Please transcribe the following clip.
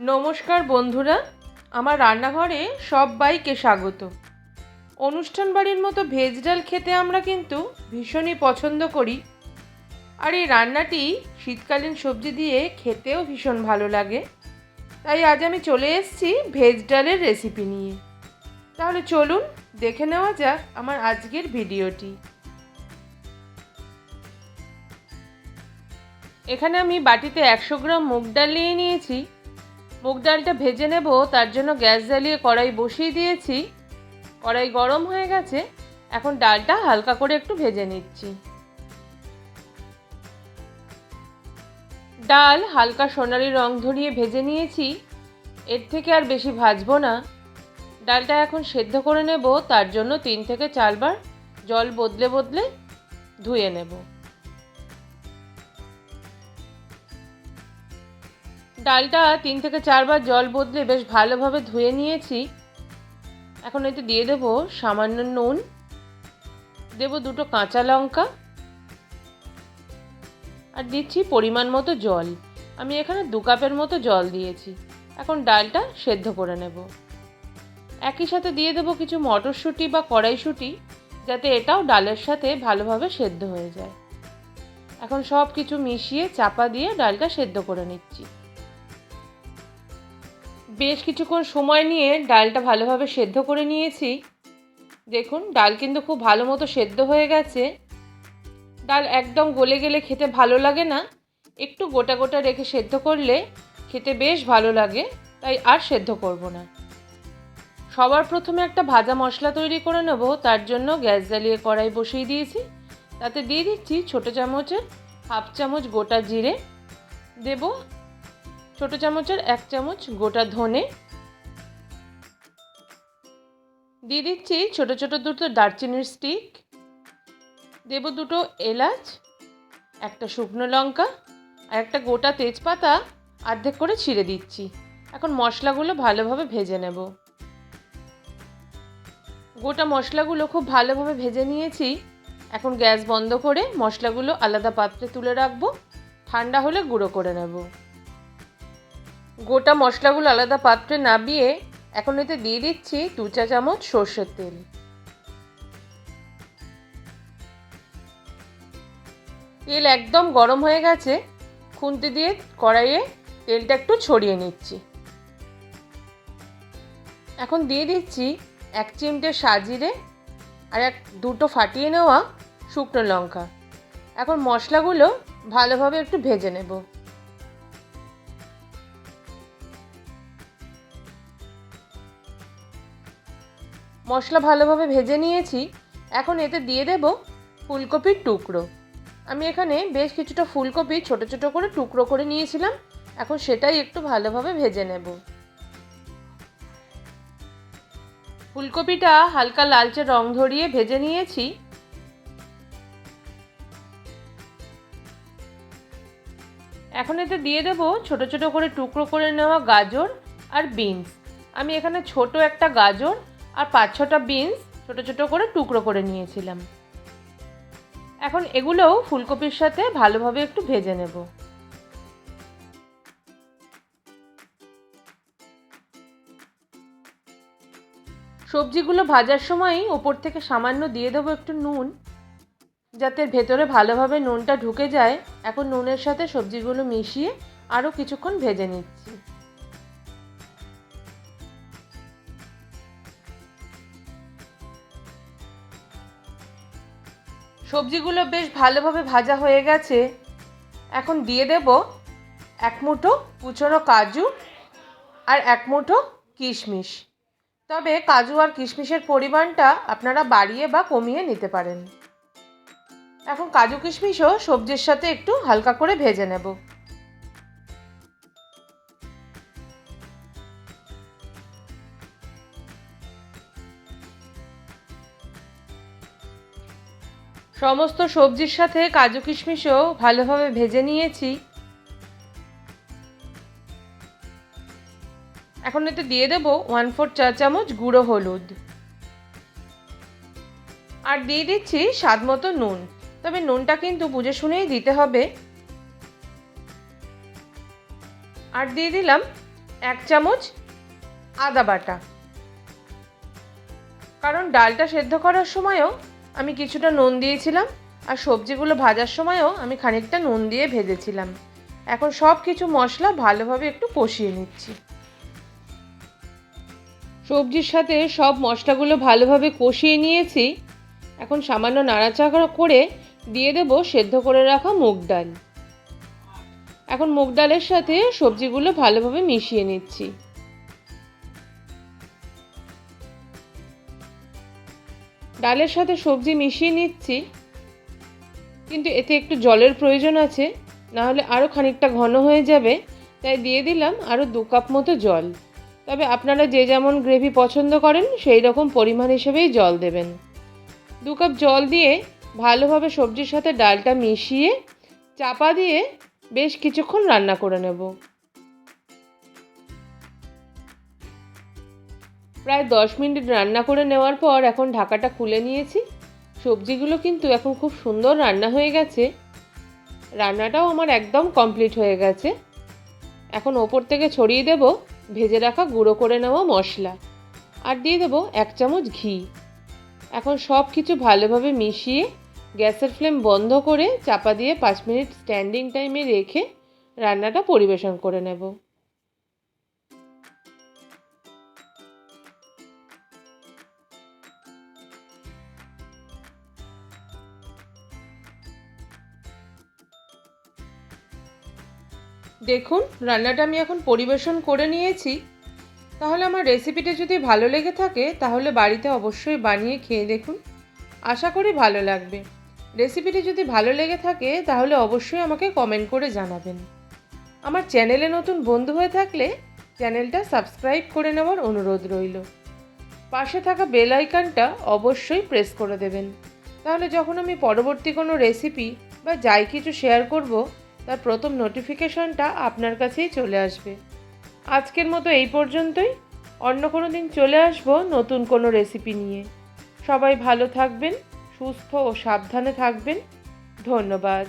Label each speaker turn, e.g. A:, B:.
A: নমস্কার বন্ধুরা, আমার রান্নাঘরে সবাইকে স্বাগত। অনুষ্ঠান বাড়ির মতো ভেজ ডাল খেতে আমরা কিন্তু ভীষণই পছন্দ করি। আর এই রান্নাটি শীতকালীন সবজি দিয়ে খেতেও ভীষণ ভালো লাগে। তাই আজ আমি চলে এসেছি ভেজ ডালের রেসিপি নিয়ে। তাহলে চলুন দেখে নেওয়া যাক আমার আজকের ভিডিওটি। এখানে আমি বাটিতে একশো গ্রাম মুগ ডাল নিয়ে নিয়েছি। মুগ ডালটা ভেজে নেব, তার জন্য গ্যাস জ্বালিয়ে কড়াই বসিয়ে দিয়েছি। কড়াই গরম হয়ে গেছে, এখন ডালটা হালকা করে একটু ভেজে নিচ্ছি। ডাল হালকা সোনালি রং ধরিয়ে ভেজে নিয়েছি, এর থেকে আর বেশি ভাজবো না। ডালটা এখন সেদ্ধ করে নেব, তার জন্য তিন থেকে চারবার জল বদলে বদলে ধুয়ে নেব। ডালটা তিন থেকে চারবার জল বদলে বেশ ভালোভাবে ধুয়ে নিয়েছি। এখন এতে দিয়ে দেব সামান্য নুন। দেব দুটো কাঁচা লঙ্কা। আর দিচ্ছি পরিমাণ মতো জল। আমি এখানে দু কাপের মতো জল দিয়েছি। এখন ডালটা সেদ্ধ করে নেব। একই সাথে দিয়ে দেব কিছু মটরশুঁটি বা কড়াইশুঁটি, যাতে এটাও ডালের সাথে ভালোভাবে সেদ্ধ হয়ে যায়। এখন সব কিছু মিশিয়ে চাপা দিয়ে ডালটা সেদ্ধ করে নিচ্ছি। বেশ কিছুক্ষণ সময় নিয়ে ডালটা ভালোভাবে সেদ্ধ করে নিয়েছি। দেখুন, ডাল কিন্তু খুব ভালো মতো সেদ্ধ হয়ে গেছে। ডাল একদম গলে গেলে খেতে ভালো লাগে না। একটু গোটা গোটা রেখে সেদ্ধ করলে খেতে বেশ ভালো লাগে, তাই আর সেদ্ধ করব না। সবার প্রথমে একটা ভাজা মশলা তৈরি করে নেব, তার জন্য গ্যাস জ্বালিয়ে কড়াই বসিয়ে দিয়েছি। তাতে দিয়ে দিচ্ছি ছোটো চামচের হাফ চামচ গোটা জিরে। দেব ছোটো চামচের এক চামচ গোটা ধনে। দিয়ে দিচ্ছি ছোটো ছোটো দুটো দারচিনির স্টিক দেব দুটো এলাচ, একটা শুকনো লঙ্কা আর একটা গোটা তেজপাতা অর্ধেক করে ছিঁড়ে দিচ্ছি। এখন মশলাগুলো ভালোভাবে ভেজে নেব। গোটা মশলাগুলো খুব ভালোভাবে ভেজে নিয়েছি। এখন গ্যাস বন্ধ করে মশলাগুলো আলাদা পাত্রে তুলে রাখব। ঠান্ডা হলে গুঁড়ো করে নেব। গোটা মশলাগুলো আলাদা পাত্রে নাবিয়ে এখন এতে দিয়ে দিচ্ছি দু চা চামচ সর্ষের তেল। তেল একদম গরম হয়ে গেছে, খুন্তি দিয়ে কড়াইয়ে তেলটা একটু ছড়িয়ে নিচ্ছি। এখন দিয়ে দিচ্ছি এক চিমটে সাজিরে আর এক দুটো ফাটিয়ে নেওয়া শুকনো লঙ্কা। এখন মশলাগুলো ভালোভাবে একটু ভেজে নেব। মশলা ভালোভাবে ভেজে নিয়েছি। এখন এতে দিয়ে দেব ফুলকপির টুকরো। আমি এখানে বেশ কিছুটা ফুলকপি ছোট ছোট করে টুকরো করে নিয়েছিলাম। এখন সেটাই একটু ভালোভাবে ভেজে নেব। ফুলকপিটা হালকা লালচে রং ধরিয়ে ভেজে নিয়েছি। এখন এতে দিয়ে দেব ছোট ছোট করে টুকরো করে নেওয়া গাজর আর বিনস। আমি এখানে ছোট একটা গাজর আর পাঁচ ছটা বিনস ছোট ছোট করে টুকরো করে নিয়েছিলাম। এখন এগুলোও ফুলকপির সাথে ভালোভাবে একটু ভেজে নেব। সবজিগুলো ভাজার সময়ই ওপর থেকে সামান্য দিয়ে দেবো একটু নুন, যাতে ভেতরে ভালোভাবে নুনটা ঢুকে যায়। এখন নুনের সাথে সবজিগুলো মিশিয়ে আরও কিছুক্ষণ ভেজে নিচ্ছি। সবজিগুলো বেশ ভালোভাবে ভাজা হয়ে গেছে। এখন দিয়ে দেব এক মুঠো কুচনো কাজু আর এক মুঠো কিশমিশ। তবে কাজু আর কিশমিশের পরিমাণটা আপনারা বাড়িয়ে বা কমিয়ে নিতে পারেন। এখন কাজু কিশমিশও সবজির সাথে একটু হালকা করে ভেজে নেব। সমস্ত সবজির সাথে কাজু কিশমিশও ভালোভাবে ভেজে নিয়েছি। এখন এতে দিয়ে দেব ওয়ান ফোর চা চামচ গুঁড়ো হলুদ। আর দিয়ে দিচ্ছি স্বাদ মতো নুন। তবে নুনটা কিন্তু বুঝে শুনেই দিতে হবে। আর দিয়ে দিলাম এক চামচ আদা বাটা। কারণ ডালটা সেদ্ধ করার সময়ও আমি কিছুটা নুন দিয়েছিলাম, আর সবজিগুলো ভাজার সময়ও আমি খানিকটা নুন দিয়ে ভেজেছিলাম। এখন সব কিছু মশলা ভালোভাবে একটু কষিয়ে নিচ্ছি। সবজির সাথে সব মশলাগুলো ভালোভাবে কষিয়ে নিয়েছি। এখন সামান্য নাড়াচাড়া করে দিয়ে দেবো সেদ্ধ করে রাখা মুগ ডাল। এখন মুগ ডালের সাথে সবজিগুলো ভালোভাবে মিশিয়ে নিচ্ছি। ডালের সাথে সবজি মিশিয়ে নিচ্ছি। কিন্তু এতে একটু জলের প্রয়োজন আছে না হলে আরও খানিকটা ঘন হয়ে যাবে। তাই দিয়ে দিলাম আরও দু কাপ মতো জল। তবে আপনারা যে যেমন গ্রেভি পছন্দ করেন, সেই রকম পরিমাণ হিসেবেই জল দেবেন। দু কাপ জল দিয়ে ভালোভাবে সবজির সাথে ডালটা মিশিয়ে চাপা দিয়ে বেশ কিছুক্ষণ রান্না করে নেব। প্রায় দশ মিনিট রান্না করে নেওয়ার পর এখন ঢাকাটা খুলে নিয়েছি। সবজিগুলো কিন্তু এখন খুব সুন্দর রান্না হয়ে গেছে। রান্নাটাও আমার একদম কমপ্লিট হয়ে গেছে। এখন ওপর থেকে ছড়িয়ে দেব, ভেজে রাখা গুঁড়ো করে নেওয়া মশলা। আর দিয়ে দেবো এক চামচ ঘি। এখন সব কিছু ভালোভাবে মিশিয়ে গ্যাসের ফ্লেম বন্ধ করে চাপা দিয়ে পাঁচ মিনিট স্ট্যান্ডিং টাইমে রেখে রান্নাটা পরিবেশন করে নেব। দেখুন, রান্নাটা আমি এখন পরিবেশন করে নিয়েছি। তাহলে আমার রেসিপিটা যদি ভালো লেগে থাকে, তাহলে বাড়িতে অবশ্যই বানিয়ে খেয়ে দেখুন। আশা করি ভালো লাগবে। রেসিপিটি যদি ভালো লেগে থাকে, তাহলে অবশ্যই আমাকে কমেন্ট করে জানাবেন। আমার চ্যানেলে নতুন বন্ধু হয়ে থাকলে চ্যানেলটা সাবস্ক্রাইব করে নেওয়ার অনুরোধ রইল। পাশে থাকা বেল আইকনটা অবশ্যই প্রেস করে দেবেন। তাহলে যখন আমি পরবর্তী কোনো রেসিপি বা যাই কিছু শেয়ার করব তার প্রথম নোটিফিকেশনটা আপনার কাছেই চলে আসবে। আজকের মতো এই পর্যন্তই। অন্য কোনো দিন চলে আসব নতুন কোনো রেসিপি নিয়ে। সবাই ভালো থাকবেন, সুস্থ ও সাবধানে থাকবেন। ধন্যবাদ।